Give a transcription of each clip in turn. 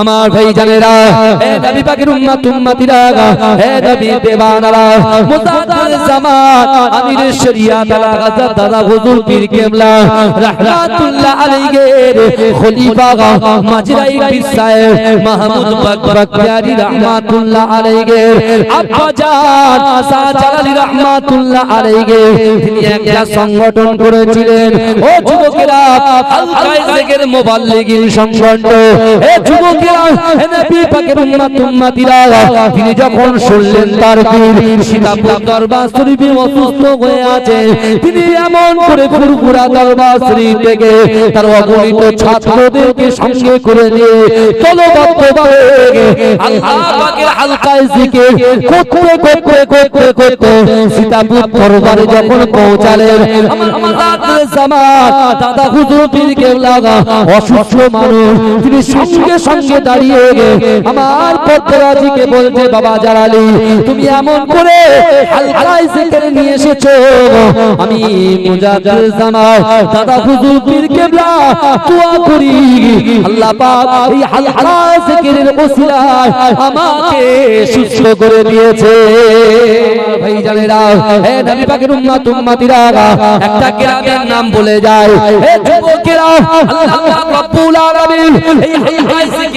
আমার ভাই জানেরা হে নবী পাকের উম্মত, উম্মতিরা হে নবী দেওয়ানারা, মুজাদ্দাদ জামান আমির শরিয়াত আলা গাজা দাদা হুজুর, পীর কেবলা রাহমাতুল্লাহ আলাইহির খলিফা মাজরাই পীর সাহেব, মাহমুদ বাকবাকিয়ারি রাহমাতুল্লাহ আলাইহির, আব্বা জান শাহজালালি রাহমাতুল্লাহ আলাইহির, তিনি একটা সংগঠন করেছিলেন। ও যুবকেরা, আল কায়েদের মোবাল্লিগিন সংগঠন। এ যুবকেরা উম্মতিরা তিনি যখন শুনলেন তার পীর সীতাপুর দরবার শরীফে অসুস্থ হয়ে আছে, তিনি এমন করে ফুরফুরা দরবার শরীফ থেকে তার অগণিত ছাত্রদেরকে সঙ্গে করে নিয়ে মানুষ, তিনি সঙ্গে সঙ্গে দাঁড়িয়ে আমার পদ্মরাজিকে বলতে বাবা জালালি, তুমি এমন করে জিকির নিয়ে এসেছ। আমি মুজাদ্দিদ দাদা হুজুর পীর দোয়া করি। আল্লাহ পাক এই ওসিলায় আমাকে সুস্থ করে দিয়েছে। ভাই জানেরা হে নবী পাকের উম্মত, উম্মতিরা, একটা গ্রামের নাম বলে যায়। হে যুবকেরা, আল্লাহ আলামিন এই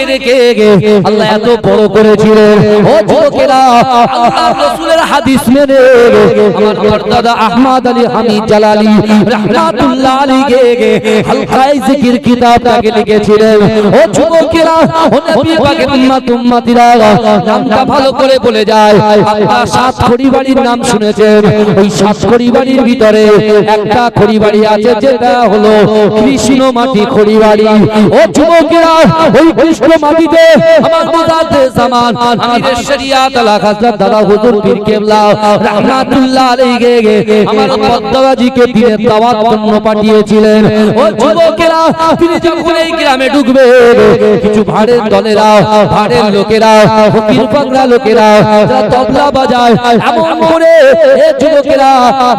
জিকিরকে আল্লাহ এত বড় করেছিলেন। ও যুবকেরা আল্লাহর রাসূলের হাদিস মেনে আমার আমার আহমদ আলী হামিদ জালালি রাহমাতুল্লাহ আলাইহি হালকা জিকির কিতাবটাকে লিখেছিলেন। ও যুবকেরা ও নবী পাকের উম্মত উম্মতিরা নামটা ভালো করে বলে যায়। আপনারা সাত খড়িবাড়ির নাম শুনেছেন। ওই সাত খড়িবাড়ির ভিতরে একটা খড়িবাড়ি আছে যেটা হলো কৃষ্ণ মাটি খড়িবাড়ি। ও যুবকেরা ওই কৃষ্ণ মাটিতে আমার মুজাদ্দে জামান শরিয়াত আলা হযরত দাদা হুজুর পীর কেবলা রাহমাতুল্লাহ আলাইহি আমার দাওয়াত জন্য পাঠিয়েছিলেন। ও যুবকেরা তিনি যখন এই গ্রামে ঢুকবে কিছু ভাড়ের দলেরা ভাড়ের লোকেরা ফকির পাগলা লোকেরা যারা তবলা বাজায় এমন করে এ যুবকেরা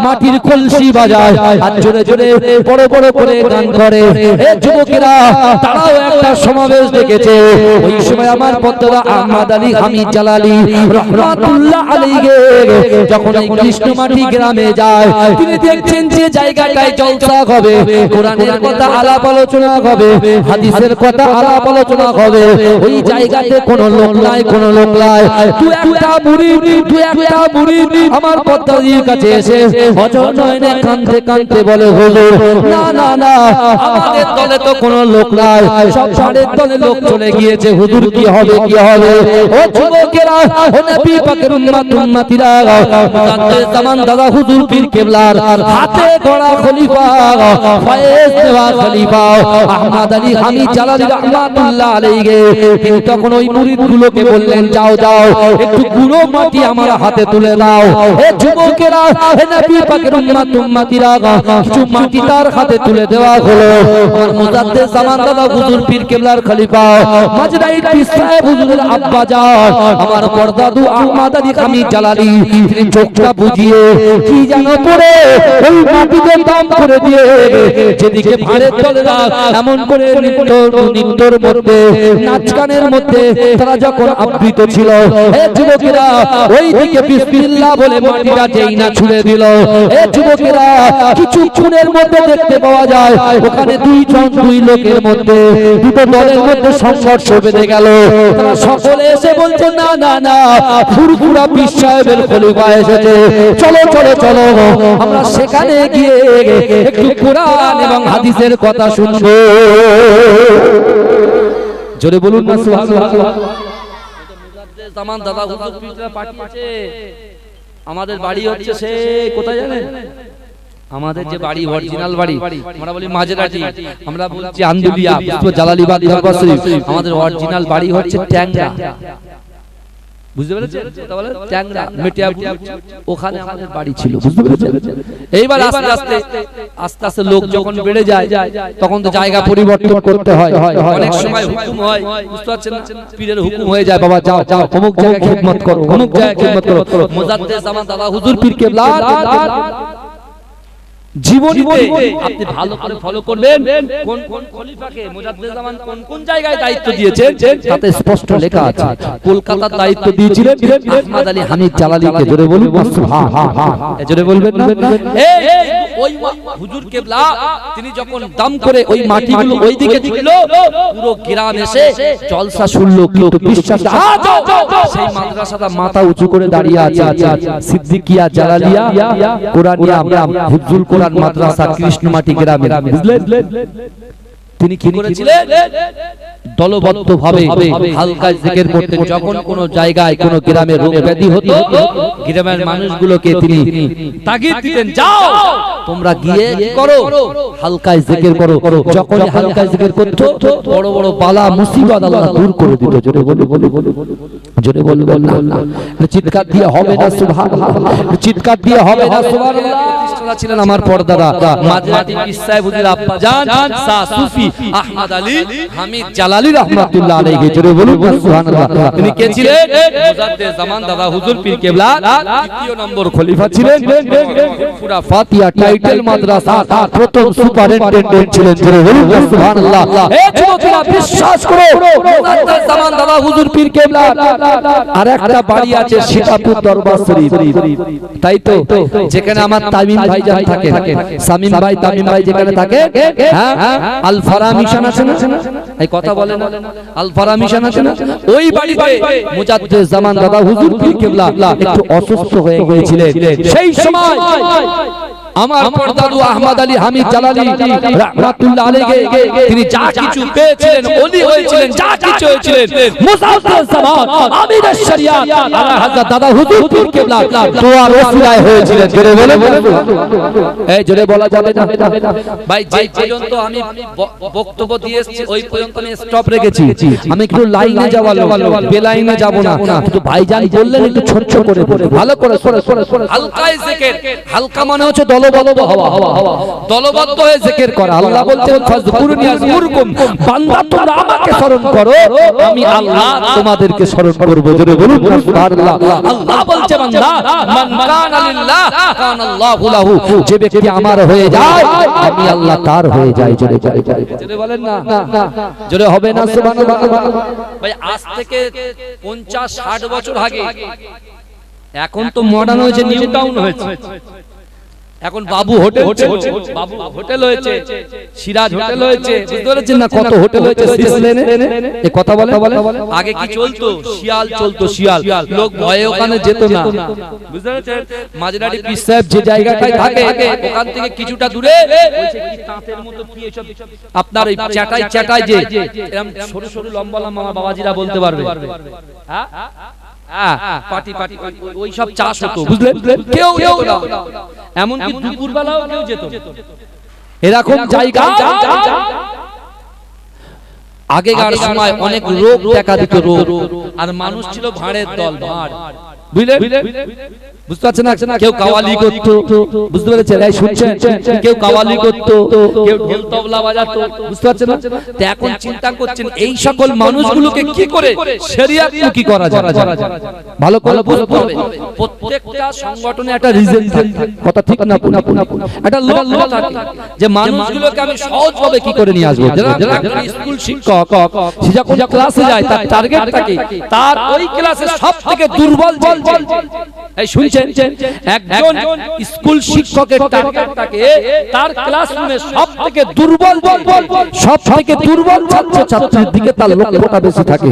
মাটির কলসি বাজায় আর জোরে জোরে বড় বড় করে গান করে। এ যুবকেরা তারাও একটা সমাবেশ দেখেছে। ওই সময় আমার পদ্মা আহমদ আলী, হামিদ জালালি রহমাতুল্লাহ আলাইহি যখন এই কৃষ্ণমাটি গ্রামে যায়, তিনি দেখছেন যে জায়গাটায় জলসা হবে, কোরআনের কথা আলাপ আলোচনা হবে, হাদিসের কথা আলাপ আলোচনা হবে, ওই জায়গাতে কোনো লোক নাই, কোনো লোক নাই। তুই একটা মুড়ি তুই একটা মুড়ি আমার পদ্মাজির কাছে এসে অজর নয়নে কানতে কানতে বলে, হুজুর, না না না, আমাদের দলে তো কোনো লোক নাই, সব সাড়ের দলে লোক চলে গিয়েছে, হুজুর কি হবে কি হবে? ও যুবকেরা, ও নবী পাকের উম্মত, উম্মতিরা মুজাদ্দিদ জামান দাদা, হুজুর পীর কেবলার হাতে গড়া খলিফা, ফয়েজ দেওয়া খলিফা, আহমদ আলী হামিদ জালালি রাহমাতুল্লাহ আলাইহি। তিনি তখন ওই মুরিদগুলোকে বললেন, যাও যাও, একটু গুঁড়ো মাটি আমার হাতে তুলে দাও। এ যুবকেরা, হে নবী পাকের উম্মত, উম্মতিরা, কিছু মাটি তার হাতে তুলে দেওয়া হলো। আমার মুজাদ্দিদ জামান দাদা, হুজুর পীর কেবলার খলিফা সাহেব হুজুরের আব্বা জান আমার পর্দাদু জালালি চোখটা বুঝিয়ে কি জানো পড়ে ওই মাটিতে দাম করে দিয়ে যেদিকে ভাড়ের দলেরা এমন করে মধ্যে মধ্যে তারা যখন আবৃত ছিল যুবকেরা ওই দিকে বিসমিল্লাহ বলে মাটিটা যেই না ছুঁড়ে দিল যুবকেরা কিছু মধ্যে দেখতে পাওয়া যায়, ওখানে দুই জন দুই লোকের মধ্যে, দুটো দলের মধ্যে সংঘর্ষ বেঁধে গেল। তারা সকলে এসে বলছে, না না না, ফুরফুরা পীর সাহেবের খলিফা এসেছে। চলো চলো চলো, আমরা সেখানে গিয়ে একটু কোরআন এবং হাদিসের কথা শুনব। জোরে বলুন না, সুবহানাল্লাহ। জামান দাদা, হুজুর পাঠিয়েছে। আমাদের বাড়ি হচ্ছে সে, কোথায় জানেন? আমাদের যে বাড়ি অরিজিনাল বাড়ি আমরা বলি মাঝেরাটি আমরা বলছি আন্দুলিয়া পুষ্প জালালিবাদ দরবার শরীফ আমাদের অরিজিনাল বাড়ি হচ্ছে ট্যাংরা। বুঝতে পেরেছেন? তাহলে ট্যাংরা মেটিয়াপুর ওখানে আমাদের বাড়ি ছিল বুঝতে পেরেছেন? এইবার আস্তে আস্তে আস্তে আস্তে লোক যখন বেড়ে যায় তখন তো জায়গা পরিবর্তন করতে হয়। অনেক সময় হুকুম হয় বুঝতে পারছেন না? পীরের হুকুম হয়ে যায় বাবা যাও যাও অমুক জায়গায় খিদমত করো অমুক জায়গায় খিদমত করো জামান দাদা হুজুর পীর কেবলা জীবনীতে আপনি ভালো করে ফলো করবেন। কোন কোন খলিফাকে মুজাদ্দেদ কোন কোন জায়গায় দায়িত্ব দিয়েছেন? তাতে স্পষ্ট লেখা আছে। কলকাতার দায়িত্ব দিয়েছিলেন আহমদ আলী হামিদ জালালিকে। জোরে বলুন। জোরে বলবেন না? এই, এই, ওই হুজুর কেবলা তিনি যখন দাম করে ওই মাটিগুলো ওই দিকে দিল পুরো গ্রাম এসে জলসা শুনলো কিন্তু বিশ্বাস। সেই মাদ্রাসাটা মাথা উঁচু করে দাঁড়িয়ে আছে সিদ্দিকিয়া জালালিয়া কোরআনিয়া হুজুল কোরআন মাদ্রাসা কৃষ্ণমাটি গ্রামে বুঝলেন? তিনি কি করেছিলেন? দলবদ্ধ ভাবে হালকা জিকির করতেন। যখন কোন জায়গায় কোন গ্রামে রোগ ব্যাধি হতো গ্রামের মানুষগুলোকে তিনি তাগিদ দিতেন যাও! তোমরা গিয়ে করো। হালকায় জিকির করো। যখন হালকায় জিকির করতো বড় বড় বালা মুসিবত আল্লাহ দূর করে দিত জোরে বলে বলে বলে জোরে বলে বলে না চিৎকার দিয়ে হবে না সুবহানাল্লাহ চিৎকার দিয়ে হবে না সুবহানাল্লাহ ছিলেন আমার পর্দাদা। মাঝমাটি পিসায় বুঝির আব্বা জান সা সুফি আহমদ আলী হামিদ জালালি রাহমাতুল্লাহ আলাইহি। জোরে বলুন সুবহানাল্লাহ তিনি কে ছিলেন? মুজাদ্দেদ জামান দাদা হুজুর পীর কেবলা। দ্বিতীয় নম্বর খলিফা ছিলেন। পুরা ফাতিহা টাইটেল মাদ্রাসা প্রথম সুপারিনটেন্ডেন্ট ছিলেন জোরে বলুন সুবহানাল্লাহ। এ যুবকেরা বিশ্বাস করো মুজাদ্দেদ জামান দাদা হুজুর পীর কেবলা আর একটা বাড়ি আছে সীতাপুর দরবার শরীফ। তাই তো? যেখানে আমার তামিম ভাই যান থাকে। সামিম ভাই তামিম ভাই যেখানে থাকে হ্যাঁ? আল ফারা মিশন আছে না? এই কথা বলে না? আল ফারা মিশন আছে না? ওই বাড়িতে মুজাদ্দেদ জামান দাদা হুজুর পীর কেবলা একটু অসুস্থ হয়ে গিয়েছিলেন। সেই সময় আমার পরদাদু আহমদ আলী হামিদ জালালি রাহমাতুল্লাহ আলাইহি তিনি যা কিছু পেয়েছিলেন ওলি হয়েছিলেন যা কিছু হয়েছিলেন মুসাফির জামান আমির শরিয়াত। আলা হযরত দাদা হুজুর পীর কেবলা। দোয়ার ওসিলায় হয়েছিলেন জোরে বলে এই জোরে বলা যাবে না। ভাই যে পর্যন্ত আমি বক্তব্য দিয়ে এসেছি ওই পর্যন্ত আমি স্টপ রেখেছি। আমি একটু লাইনে যাওয়া বেলাইনে যাব না। কিন্তু ভাইজান বললেন একটু ছোট ছোট করে। ভালো করে সরে সরে সরে হালকা জিকির। হালকা মানে হচ্ছে দলবদ্ধ হওয়া। দলবদ্ধ হয়ে জিকির করা। আল্লাহ বলছেন ফাজকুরনি আযকুরকুম বান্দা তোমরা আমাকে স্মরণ করো। আমি আল্লাহ তোমাদেরকে স্মরণ করব। জোরে বলুন সুবহানাল্লাহ। আল্লাহ বলছে বান্দা মান কানা লিল্লাহ কানা আল্লাহু লাহু। যে ব্যক্তি আমার হয়ে যায় আমি আল্লাহ তার হয়ে যাই। জোরে জোরে জোরে বলেন না। জোরে হবে না সুবহানাল্লাহ। ভাই আজ থেকে পঞ্চাশ ষাট বছর আগে এখন তো মডার্ন হয়েছে নিউ টাউন হয়েছে। এখন বাবু হোটেল বাবু হোটেল হয়েছে সিরাজ হোটেল হয়েছে। বুঝতে পেরেছেন না কত হোটেল হয়েছে এই কথা বলে আগে কি চলতো? শিয়াল চলতো শিয়াল। লোক ভয়ে ওখানে যেত না। বুঝতে পেরেছেন? মাঝরাটি পিস সাহেব যে জায়গাটায় থাকে ওখান থেকে কিছুটা দূরে আপনার ওই চাটাই চাটাই যে এরকম সরু সরু লম্বা লম্বা বাবাজিরা বলতে পারবে। হ্যাঁ হ্যাঁ, পাটি পাটি পাটি, ওই সব চাষ হতো বুঝলেন? কেউ যেত না। এমনকি দুপুর কেউ যেত এরকম জায়গা আগেকার সময় অনেক রোগ দেখা দিত রোগ। আর মানুষ ছিল ভাঁড়ের দল। ভাঁড়। বুঝলেন? বুঝতে পারছেন না? কেউ কাওয়ালি করতো। বুঝতে পেরেছেন? এই শুনছেন? কেউ কাওয়ালি করতো। কেউ ঢোল তবলা বাজাতো। বুঝতে পারছেন না? তো এখন চিন্তা করছেন এই সকল মানুষগুলোকে কি করে শরিয়াত কি করা যায়? ভালো করে বুঝতে হবে। প্রত্যেকটা সংগঠনে একটা রিজন কথা ঠিক না পুনা পুনা একটা থাকে যে মানুষগুলোকে আমি সহজভাবে কি করে নিয়ে আসব? যারা স্কুল শিক্ষক সে যখন ক্লাসে যায় তার টার্গেট থাকে। তার ওই ক্লাসে সব থেকে দুর্বল এই শুনছেন? একজন স্কুল শিক্ষকের টার্গেট তার ক্লাসরুমে সব থেকে দুর্বল সব থেকে দুর্বল ছাত্র ছাত্রীর দিকে তার লক্ষ্যটা বেশি থাকে।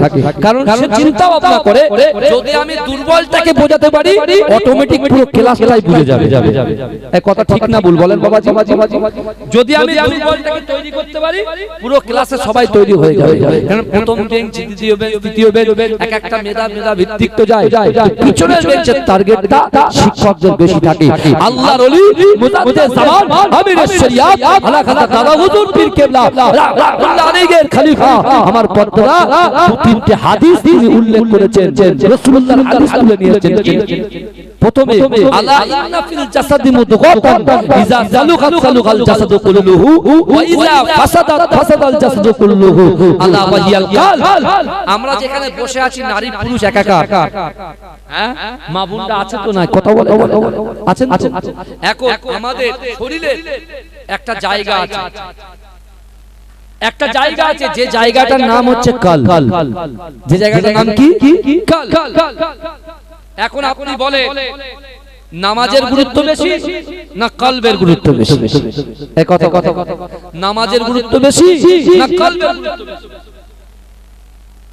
কারণ সে চিন্তা ভাবনা করে যদি আমি দুর্বলটাকে বোঝাতে পারি অটোমেটিক পুরো ক্লাসটাই বুঝে যাবে। এই কথা ঠিক না ভুল বলেন বাবাজি। যদি আমি দুর্বলটাকে তৈরি করতে পারি পুরো ক্লাসে সবাই তৈরি হয়ে যাবে। কারণ প্রথম বেঞ্চ দ্বিতীয় বেঞ্চ তৃতীয় বেঞ্চ এক একটা মেধা মেধা ভিত্তিক তো যায়। পিছনের বেঞ্চের টার্গেটটা শিক্ষকদের বেশি থাকে আল্লাহর ওলি মুজাদ্দিদ জামান আমির শরিয়াত আলা খাজা দাদা হুজুর পীর কেবলা আল্লাহ আলাইহির খলিফা আমার পদ্মরা দু তিনটে হাদিস তিনি উল্লেখ করেছেন রাসূলুল্লাহর হাদিস তুলে নিয়েছেন প্রথমে আলা ইন্না ফিল জাসাদি মুদগাতান ইজা সালুকাত সালুকাল জাসাদু কুল্লুহু ওয়া ইজা ফাসাদাত ফাসাদাল জাসাদু কুল্লুহু আলা ওয়াহিয়াল কাল আমরা যেখানে বসে আছি নারী পুরুষ একাকার। হ্যাঁ? হ্যাঁ মা বোনরা আছে তো না কথা বলে আছেন আছেন এখন আমাদের শরীরে একটা জায়গা আছে। একটা জায়গা আছে যে জায়গাটার নাম হচ্ছে কাল। যে জায়গাটার নাম কি? কাল। এখন আপনি বলে নামাজের গুরুত্ব বেশি না কলবের গুরুত্ব বেশি? কথা কথা। নামাজের গুরুত্ব বেশি না কলবের গুরুত্ব বেশি?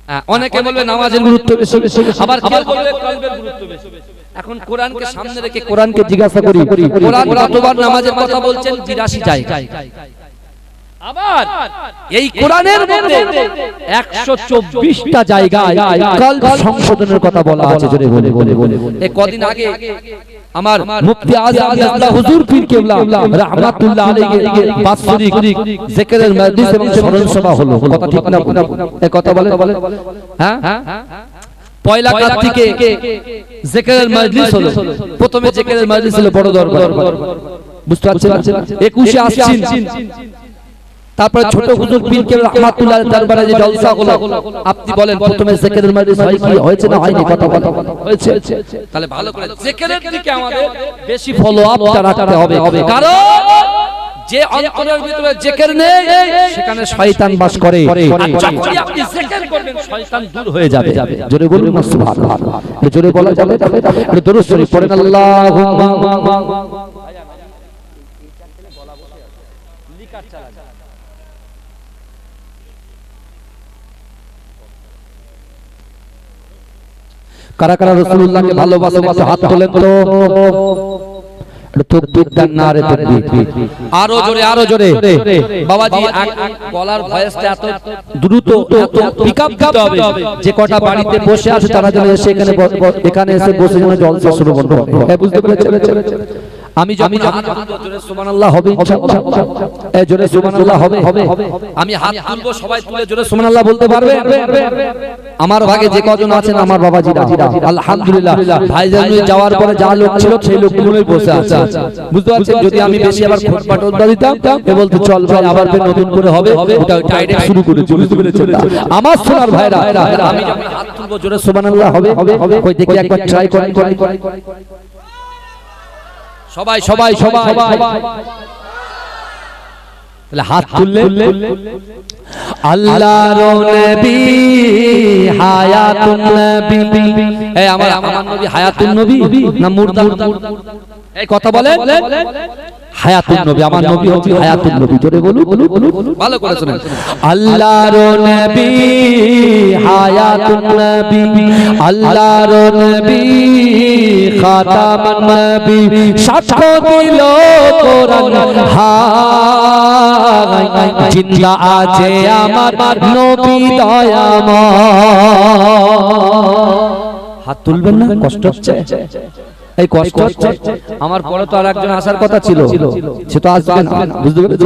হ্যাঁ, অনেকে বলবে নামাজের গুরুত্ব বেশি। আবার কেউ বলবে কলবের গুরুত্ব বেশি। এখন কোরআনকে সামনে রেখে কোরআনকে জিজ্ঞাসা করি। কোরআন কতবার নামাজের কথা বলছেন? বিরাশি জায়গা আবার এই কোরআনের মধ্যে একশো চব্বিশটা জায়গায় কাল সংশোধনের কথা বলা আছে বলে বলে বলে এ কদিন আগে আমার মুফতি হুজুর পীর কেবলা রাহমাতুল্লাহ আলাইহি বাৎসরিক জিকিরের মজলিস এবং স্মরণ সভা হলো। কথা ঠিক না এই কথা বলে হ্যাঁ? পয়লা কার্তিকে জেকেরের মজলিস হলো। প্রথমে জিকিরের মজলিস হলো বড় দরবার। বুঝতে পারছেন? 21 এ আসছেন তারপরে ছোট হুজুর পীর কেবলা রাহমাতুল্লাহ দরবারে যে জলসা হলো আপনি বলেন প্রথমে জিকিরের মজলিস হয় কি হয়েছে না হয়নি? কথা বলে হয়েছে। তাহলে ভালো করে জেকেরের দিকে আমাদের বেশি ফলো আপটা রাখতে হবে। কারণ যে অন্তরের ভিতরে জেকের নেই সেখানে শয়তান বাস করে। আর যখনই আপনি জেকের করবেন শয়তান দূর হয়ে যাবে। জোরে বলুন না সুবহানাল্লাহ। জোরে বলা যাবে একটু দরুদ শরীফ পড়েন আল্লাহুম্মা। কারা কারা রসুল্লাহকে ভালোবাসে বাসে হাত তোলেন তো। দেন না রে আরও জোরে আরও জোরে বাবাজি আগ- আগ- ভয়েসটা এত দ্রুত এত পিকআপ দিতে হবে। যে কটা বাড়িতে বসে আছে তারা যেন এসে এখানে এখানে এসে বসে যেন জলসা শুরু করব হবে হ্যাঁ, বুঝতে পেরেছেন আমি যখন হাত জোরে সুবহানাল্লাহ হবে ইনশাআল্লাহ এই জোরে সুবহানাল্লাহ হবে হবে আমি হাত তুলবো সবাই তুলে জোরে সুবহানাল্লাহ বলতে পারবে আমার ভাগে যে কজন আছেন আমার বাবাজিরা আলহামদুলিল্লাহ ভাইজান যাওয়ার পরে যা লোক ছিল সেই লোকগুলোই বসে আছে বুঝতে পারছেন যদি আমি বেশি আবার খোঁজপাট ওটা দিতাম এ বলতে চল ভাই আবার ফের নতুন করে হবে ওটা ডাইরেক্ট শুরু করেছি বুঝতে পেরেছেন আমার সোনার ভাইরা আমি যখন হাত তুলবো জোরে সুবহানাল্লাহ হবে কই দেখি একবার ট্রাই করেন করেন করেন সবাই সবাই সবাই তাহলে হাত তুললে? আল্লাহর নবী হায়াতুন নবী। এই আমার আমার নবী হায়াতুন নবী না মুর্দা এই কথা বলে হায়াতুন নবী আমার নবী হচ্ছে হায়াতুন নবী। জোরে বলু বলু বলু ভালো করে শুনেন। আল্লাহর নবী হায়াতুন নবী আল্লাহর নবী খাতামান নবী সাক্ষ্য দিল কোরআন জিন্দা আছে আমার নবী দয়াময়। হাত তুলবেন না? কষ্ট হচ্ছে? এই কষ্ট আমার পরে তো আর একজন আসার কথা ছিল। সে তো আসবে না। বুঝতে পেরেছ?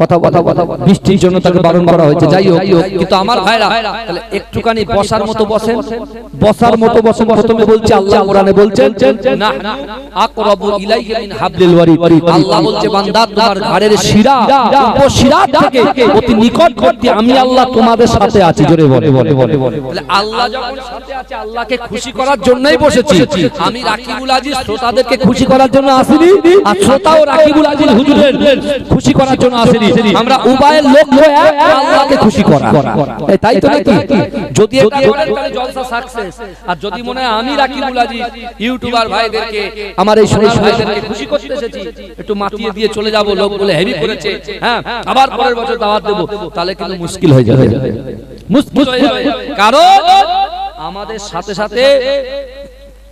কথা কথা কথা বৃষ্টির জন্য তাকে বারণ করা হয়েছে। যাই হোক কিন্তু আমার ভাইরা তাহলে একটুখানি বসার মতো বসেন। বসার মতো বসে প্রথমে বলছে আল্লাহ কোরআনে বলছেন না আকরাবু ইলাইহি মিন হাবলিল ওয়ারিদ। আল্লাহ বলছে বান্দা তোমার ঘাড়ের শিরা উপশিরা থেকে অতি নিকটবর্তী আমি আল্লাহ তোমাদের সাথে আছি। জোরে বলে বলে বলে আল্লাহ যখন সাথে আছে আল্লাহকে খুশি করার জন্যই বসেছি। আমি রাকিবুল আজিজ শ্রোতাদেরকে খুশি করার জন্য আসিনি? আর শ্রোতাও রাকিবুল আজিজ হুজুরের খুশি করার জন্য আসেনি। আমরা উবায়ের লক্ষ্য আল্লাহকে খুশি করা। তাই তো নাকি? যদি জলসা সাকসেস আর যদি মনে হয় আমি রাকিবুল আজিজ ইউটিউবার ভাইদেরকে আমার এই সোনার সোনার ভাইদেরকে খুশি করতে এসেছি। একটু মাতিয়ে দিয়ে চলে যাব লোক বলে হেভি করেছে। হ্যাঁ আবার পরের বছর দাওয়াত দেব। তাহলে কিন্তু মুশকিল হয়ে যাবে। মুশকিল হয়ে যাবে। কারণ আমাদের সাথে সাথে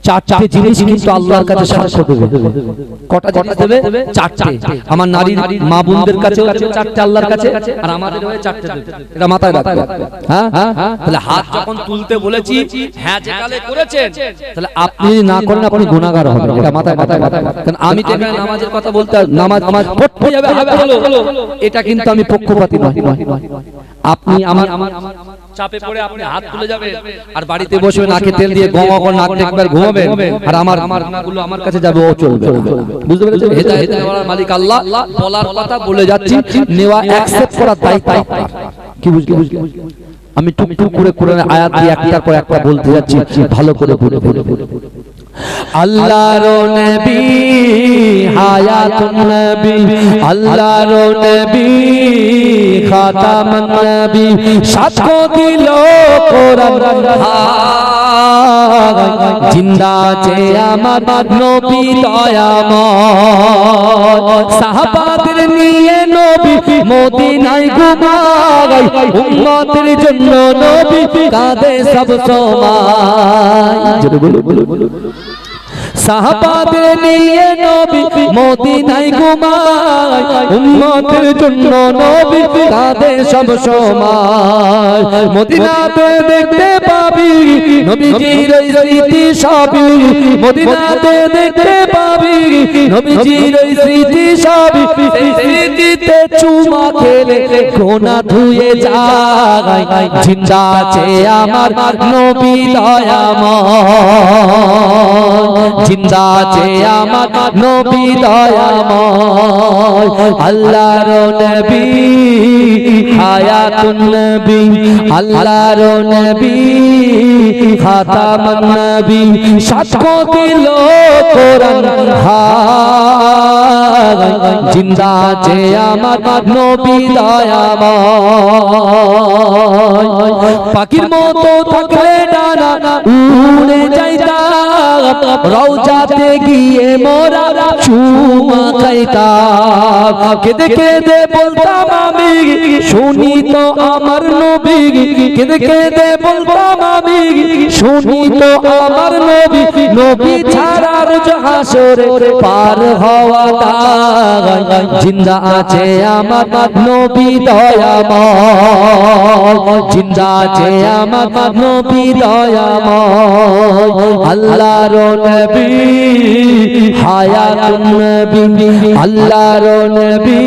চারটে জিনিস কিন্তু আল্লাহর কাছে সাক্ষ্য দেবে। কটা জিনিস দেবে? চারটে। আমার নারী মা বোনদের কাছে চারটে আল্লাহর কাছে আর আমাদের হয়ে চারটে দেবে। এটা মাথায় রাখবে। হ্যাঁ? হ্যাঁ? তাহলে হাত যখন তুলতে বলেছি হ্যাঁ যেকালে করেছেন তাহলে আপনি যদি না করেন আপনি গুনাহগার হবেন। এটা মাথায় মাথায় মাথায়। কারণ আমি তো এখানে নামাজের কথা বলতে নামাজ নামাজ পড়তে যাবে এটা কিন্তু আমি পক্ষপাতী নয়। আপনি আমার চাপে পড়ে আপনি হাত তুলে যাবেন আর বাড়িতে বসে নাকে তেল দিয়ে গমা করে নাক দেখবার ঘুমাবেন আর আমার আমারগুলো আমার কাছে যাবে ও চলবে বুঝতে পেরেছেন হেদায়েত দেওয়ার মালিক আল্লাহ বলার কথা বলে যাচ্ছি নেওয়া অ্যাকসেপ্ট করার দায়িত্ব। কি বুঝলি বুঝলি আমি টুকটুক করে কোরআনের আয়াত দিয়ে একটার পর একটা বলতে যাচ্ছি ভালো করে বলে বলে আল্লাহর নবী হায়াতুন নবী, আল্লাহর নবী খাতামুন নবী, সাক্ষ্য দিল কোরআন জিন্দা আছে আমার নবী দয়াময়। সাহাবাদের নিয়ে নবী মদিনায় উম্মতের জন্য নবী সব সময়। বলো বলো বলো সাহাবাদের নিয়ে নবী মদিনায় ঘুমায়, উম্মতের জন্য নবী কাঁদে সব সময়। মদিনাতে দেখতে পাবি নবীজির স্মৃতি সবই। মদিনাতে দেখতে পাবি নবীজির স্মৃতি সবই। চুমা খেলে গোনা ধুয়ে যায়। জিন্দা আছে আমার নবী দয়াময়। জিন্দা আছে আমার নবী দয়াময়। আল্লাহর নবী হায়াতুন নবী। আল্লাহর নবী খাতামুন নবী। সাক্ষ্য দিল কোরআন হায় জিন্দা আছে আমার নবী দয়াময়। পাখির মতো থাকলে ডানা উড়ে যাইতাম। রওজাতে গিয়ে মোরা চুমা খাইতাম কেঁদে কেঁদে বলতাম আমি, শুনি তো আমার নবী। কেঁদে কেঁদে বলতাম আমি, শুনি তো আমার নবী। নবী ছাড়ার হাসরে পার হওয়া দায় জিন্দা আছে আমার নবী দয়াময়। জিন্দা আছে আমার নবী দয়াময়। আল্লাহর নবী, হায়াতুন নবী, আল্লাহর নবী,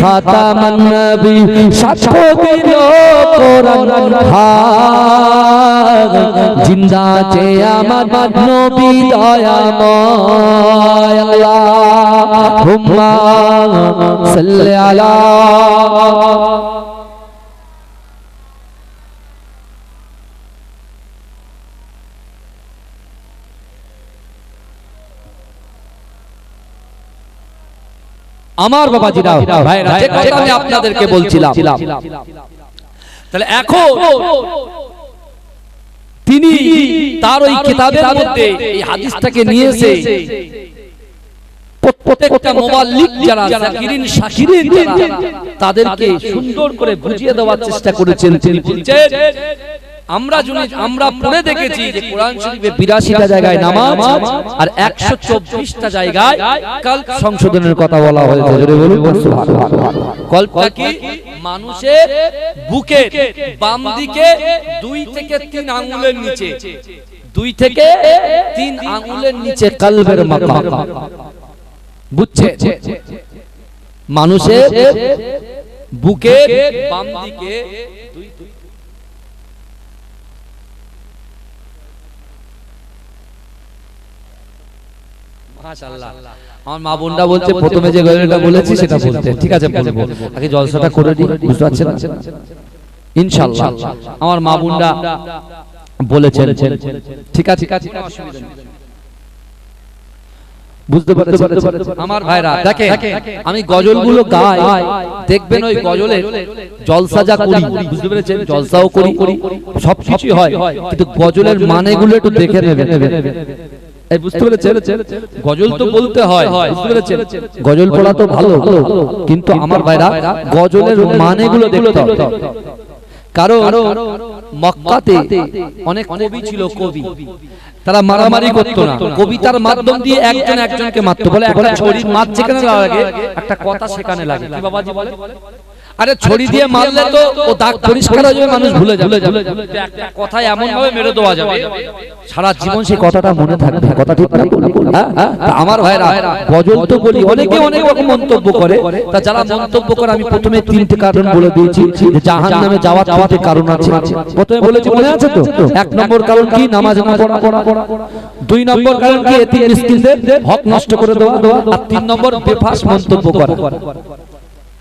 খাতামুন নবী সাক্ষ্য দিল কোরআন জিন্দা আছে আমার নবী দয়াময় আল্লাহুম্মা সাল্লি আলা আমার বাবাজিরা ভাইরা যে কথা আমি আপনাদেরকে বলছিলাম। তাহলে এখন তিনি তার ওই কিতাবের মধ্যে, এই হাদিসটাকে নিয়ে এসে প্রত্যেকটা মোবাল্লিক যারা জাকিরিন, শাকিরিন যারা, তাদেরকে সুন্দর করে বুঝিয়ে দেওয়ার চেষ্টা করেছেন। আমরা আমরা পড়ে দেখেছি যে কোরআন শরীফে 82টা জায়গায় নামাজ আর 124টা জায়গায় কাল সংশোধনের কথা বলা হয়েছে। জোরে বলুন। কল্পটা কি মানুষের বুকে বাম দিকে দুই থেকে তিন আঙ্গুলের নিচে। দুই থেকে তিন নিচে কলবের মাকাম। বুঝছে? মানুষের বুকে বাম দিকে দুই মাশাআল্লাহ আমার মা বোনরা বলছে প্রথমে যে গজলটা বলেছি সেটা বলতে। ঠিক আছে বলব। আগে জলসাটা করে দিই বুঝতে পারছেন? ইনশাআল্লাহ। আমার মা বোনরা বলেছেন। ঠিক আছে ঠিক আছে বুঝতে আমার ভাইরা দেখে আমি গজলগুলো গাই দেখবেন ওই গজলে জলসা যা করি বুঝতে পেরেছেন? জলসাও করি করি সব কিছুই হয়। কিন্তু গজলের মানেগুলো একটু দেখে নেবেন। এই বুঝতে পেরেছেন? গজল তো বলতে হয়। বুঝতে পেরেছেন? গজল পড়া তো ভালো কিন্তু আমার ভাইরা গজলের মানেগুলো দেখতে হবে। কারণ মক্কাতে অনেক কবি ছিল কবি। তারা মারামারি করতো না। কবিতার মাধ্যম দিয়ে একজন একজনকে মারতো বলে একটা লাগে একটা কথা সেখানে লাগে। বাবাজি বলে? আরে ছড়ি দিয়ে মারলে তো ও দাগ পরিষ্কার হয়ে যাবে মানুষ ভুলে যাবে। একটা কথা এমন ভাবে মেরে দেওয়া যাবে। সারা জীবন সেই কথাটা মনে থাকবে। কথা ঠিক না হ্যাঁ? তা আমার ভাইরা গজল তো বলি অনেকে অনেক রকম মন্তব্য করে। তা যারা মন্তব্য করে আমি প্রথমে তিনটে কারণ বলে দিয়েছি যে জাহান নামে যাওয়ার চাওয়াতে কারণ আছে। প্রথমে বলেছি মনে আছে তো? এক নম্বর কারণ কি? নামাজ না পড়া পড়া দুই নম্বর কারণ কি? এতিম মিসকিনদের হক নষ্ট করে দেওয়া। আর তিন নম্বর বেফাস মন্তব্য করা।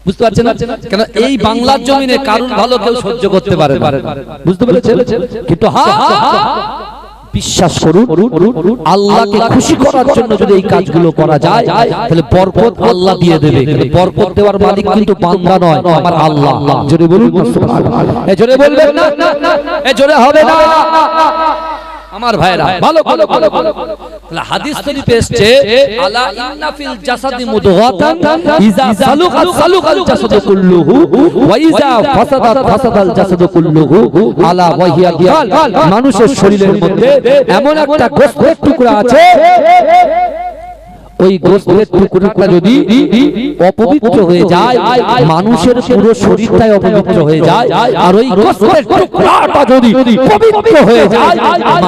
বুঝতে পারছেন কেন এই বাংলার জমিনে কারণ ভালো কেউ সহ্য করতে পারে বুঝতে পেরেছেন? কিন্তু হ্যাঁ বিশ্বাস করুন আল্লাহকে খুশি করার জন্য যদি এই কাজগুলো করা যায় তাহলে বরকত আল্লাহ দিয়ে দেবে। বরকত দেওয়ার মালিক কিন্তু বান্দা নয় আমার আল্লাহ। জোরে বলুন এ জোরে বলবেন না এ জোরে হবে না। আমার ভাইরা ভালো ভালো ভালো ভালো তাহলে হাদিস শরীফে এসেছে আলা ইন্না ফিল জাসাদি মুদগাতান ইজা সালুকাত সালুকাল জাসাদু কুল্লুহু ওয়া ইজা ফাসাদাত ফাসাদাল জাসাদু কুল্লুহু আলা ওয়াহিয়া মানুষের শরীরের মধ্যে এমন একটা গোশতের টুকরা আছে। ওই গোশতের টুকরাটা যদি অপবিত্র হয়ে যায় মানুষের পুরো শরীরটাই অপবিত্র হয়ে যায়। আর ওই গোশতের টুকরাটা যদি পবিত্র হয়ে যায়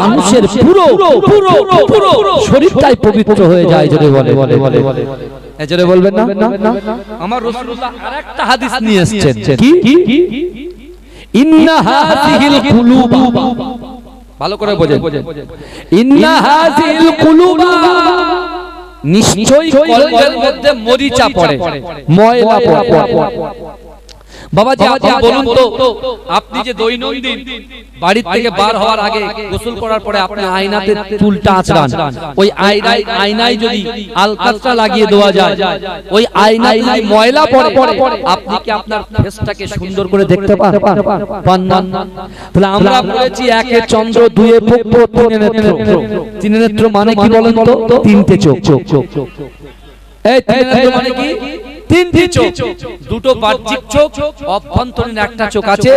মানুষের পুরো পুরো পুরো শরীরটাই পবিত্র হয়ে যায় যদি বলে বলে বলে। এজরে বলবেন না আমার রাসূলুল্লাহ আরেকটা হাদিস নিয়ে এসেছেন। কি? ইন্না হাযিহিল কুলুবা। ভালো করে বোঝেন। ইন্না হাযিহিল কুলুবা। নিশ্চয়ই কলবের মধ্যে মরিচা পড়ে ময়লা পড়ে। বাবাজি আপনি বলুন তো আপনি যে দৈনন্দিন বাড়ির থেকে বার হওয়ার আগে গোসল করার পরে আপনি আয়নাতে চুলটা আঁচড়ান। ওই আয়নায় আয়নায় যদি আলকাতরা লাগিয়ে দেওয়া যায় ওই আয়নায় যদি ময়লা পড়ে আপনি কি আপনার ফেসটাকে সুন্দর করে দেখতে পান? পান। না তাহলে আমরা বলেছি একে চন্দ্র দুয়ে পুত্র তিনে নেত্র। তিনে নেত্র মানে কি বলেন তো? তিনটে চোখ। এই তিনে নেত্র মানে কি? তিনটি চোখ। দুটো বাহ্যিক চোখ। অভ্যন্তরীণ একটা চোখ আছে।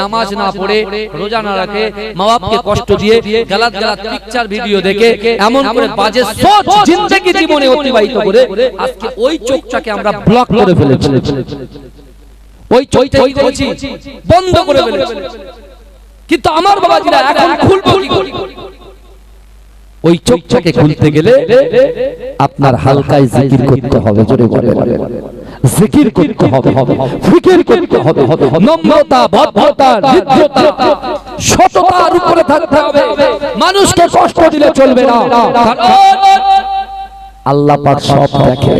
নামাজ না পড়ে রোজা না রাখে। মা বাপকে কষ্ট দিয়ে গালাত গালাত পিকচার ভিডিও দেখে এমন করে বাজে সোচ জিন্দেগি জীবনে অতিবাহিত করে আজকে ওই চোখটাকে আমরা ব্লক করে ফেলেছি। ওই চোখটা কি করেছি বন্ধ করে ফেলেছি। কিন্তু আমার বাবাজিরা এখন খুলবো কি করে? ওই চোখটাকে খুলতে গেলে আপনার হালকায় জিকির করতে হবে জোরে বলে জিকির করতে হবে হবে ফিকির করতে হবে নম্রতা ভদ্রতা নিদ্রতা সততার উপরে থাকতে হবে। মানুষকে কষ্ট দিলে চলবে না। কারণ আল্লাহ পাক সব দেখে।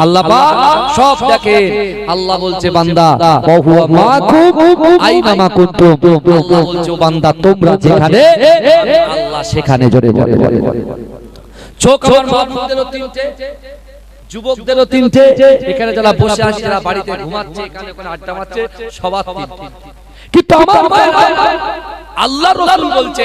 আল্লাহ পাক সব দেখে আল্লাহ বলছে বান্দা বহুয়া মাকুম আইনা মা কুনতুম আল্লাহ বলছে বান্দা তোমরা যেখানে আল্লাহ সেখানে জোরে বলে চোখ আমার মাহবুবদেরও তিনটে যুবকদেরও তিনটে এখানে যারা বসে আছে যারা বাড়িতে ঘুমাচ্ছে এখানে ওখানে আড্ডা মারছে সবার তিনটে কিন্তু আমার আল্লাহ রাসূল বলছে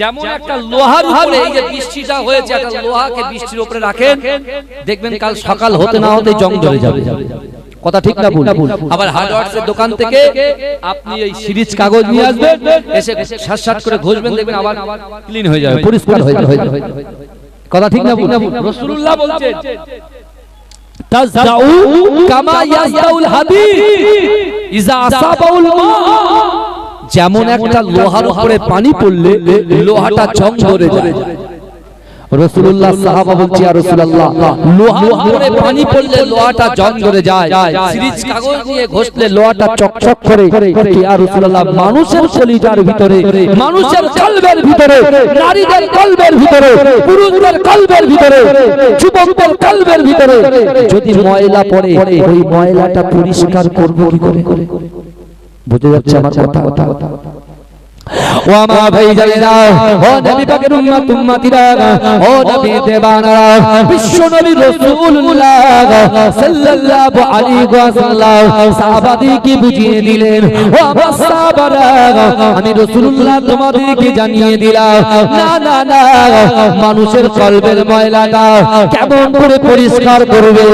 যেমন একটা লোহার উপরে এই যে বৃষ্টিটা হয়েছে একটা লোহাকে বৃষ্টির উপরে রাখেন দেখবেন কাল সকাল হতে না হতে জং ধরে যাবে। কথা ঠিক না ভুল? আবার হার্ডওয়্যারস এর দোকান থেকে আপনি এই সিরিজ কাগজ নিয়ে আসবেন এসে সাত সাত করে ঘষবেন দেখবেন আবার ক্লিন হয়ে যাবে। পরিষ্কার হয়ে যাবে। কথা ঠিক না ভুল? রাসূলুল্লাহ বলছেন তাজদাউ কামা ইয়াজদাউল হাদিদ ইজা আসাবাউল মা। যেমন একটা লোহার উপরে পানি পড়লে লোহাটা জং ধরে যায়। রসুল্লাহ সাহাবা বলছি আর রসুল্লাহ উপরে পানি পড়লে লোহাটা জং ধরে যায়। সিরিজ কাগজ দিয়ে ঘষলে লোহাটা চকচক করে আর রসুল্লাহ মানুষের শরীরের ভিতরে মানুষের কলবের ভিতরে নারীদের কলবের ভিতরে পুরুষদের কলবের ভিতরে যুবকদের কলবের ভিতরে যদি ময়লা পড়ে ওই ময়লাটা পরিষ্কার করব কি করে? বুঝে যাচ্ছে আমার কথা? ও আমার ভাই ও নবী পাকের উম্মত উম্মতিরা ও নবী দেবানারা বিশ্ব নবী রাসূলুল্লাহ। সাল্লাল্লাহু আলাইহি ওয়াসাল্লাম। বুঝিয়ে দিলেন। ও আমার সাহাবারা আমি রাসূলুল্লাহ তোমাদেরকে জানিয়ে দিলাম। না না না মানুষের কলবের ময়লাটা কেমন করে পরিষ্কার করবে?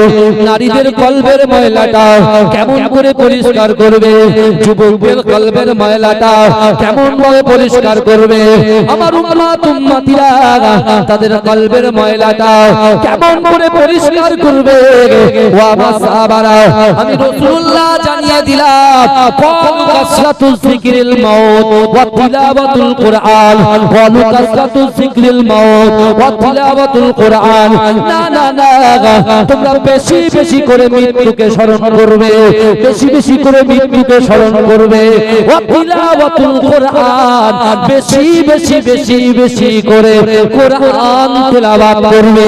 নারীদের কলবের ময়লাটা কেমন করে পরিষ্কার করবে? যুবকদের কলবের ময়লাটা কেমন ভাবে পরিষ্কার করবে। আমার উম্মা উম্মাতিরা, তাদের কলবের ময়লাটা কেমন করে পরিষ্কার করবে? ও আমার সাহাবারা, আমি রাসূলুল্লাহ জানিয়ে দিলাম কোন কাসরাতুল যিকরিল মাউত ওয়া তিলাওয়াতুল কোরআন ওয়া কাসরাতুল যিকরিল মাউত ওয়া তিলাওয়াতুল কোরআন। না না না, তোমরা বেশি বেশি করে মৃত্যুকে স্মরণ করবে, বেশি বেশি করে মৃত্যুকে স্মরণ করবে। ওয়া তিলাওয়াতুল কোরআন বেশি বেশি বেশি বেশি করে কোরআন তেলাওয়াত করবে।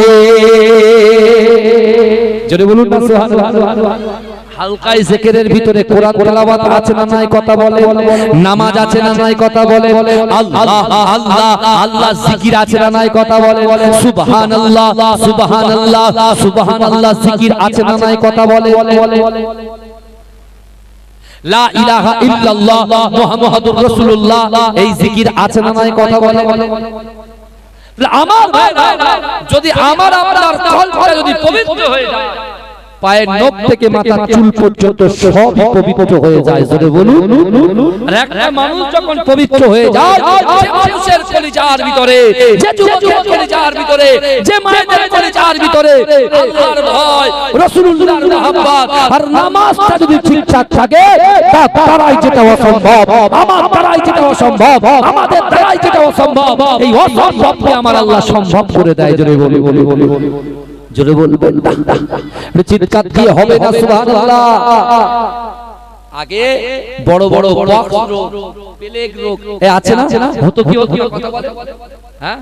জোরে বলুন না, সুবহানাল্লাহ। হালকাই জিকিরের ভিতরে কোরআন তেলাওয়াত আছে না নাই কথা বলে? নামাজ আছে না নাই কথা বলে? আল্লাহ আল্লাহ আল্লাহ জিকির আছে না নাই কথা বলে? সুবহানাল্লাহ সুবহানাল্লাহ সুবহানাল্লাহ জিকির আছে না নাই কথা বলে? লা ইলাহা ইল্লাল্লাহ মুহাম্মাদুর রাসূলুল্লাহ। এই জিকির আছে না নাই? কথা বলে। আমার ভাই যদি আমার আপনার যদি পবিত্র হয়ে যায় পায়ের নখ থেকে মাথার চুল পর্যন্ত সব পবিত্র হয়ে যায়। জোরে বলুন। আর একটা মানুষ যখন পবিত্র হয়ে যায় মানুষের কলিজার ভিতরে যে যুবকের কলিজার ভিতরে যে মায়েদের কলিজার ভিতরে আল্লাহর ভয় রাসূলুল্লাহর মহব্বত আর নামাজটা যদি ঠিকঠাক থাকে তা তারাই যেটা অসম্ভব। আমার দ্বারাই যেটা অসম্ভব। আমাদের দ্বারাই যেটা অসম্ভব। এই অসম্ভবকে আমার আল্লাহ সম্ভব করে দেয় জোরে বলি বলি বলি জোরে বলবেন চিৎকার দিয়ে হবে না সুবহানাল্লাহ। আগে বড় বড় বক্স রোগ প্লেগ রোগ। এ আছে না? হতো কি হতো কথা বলে? হ্যাঁ?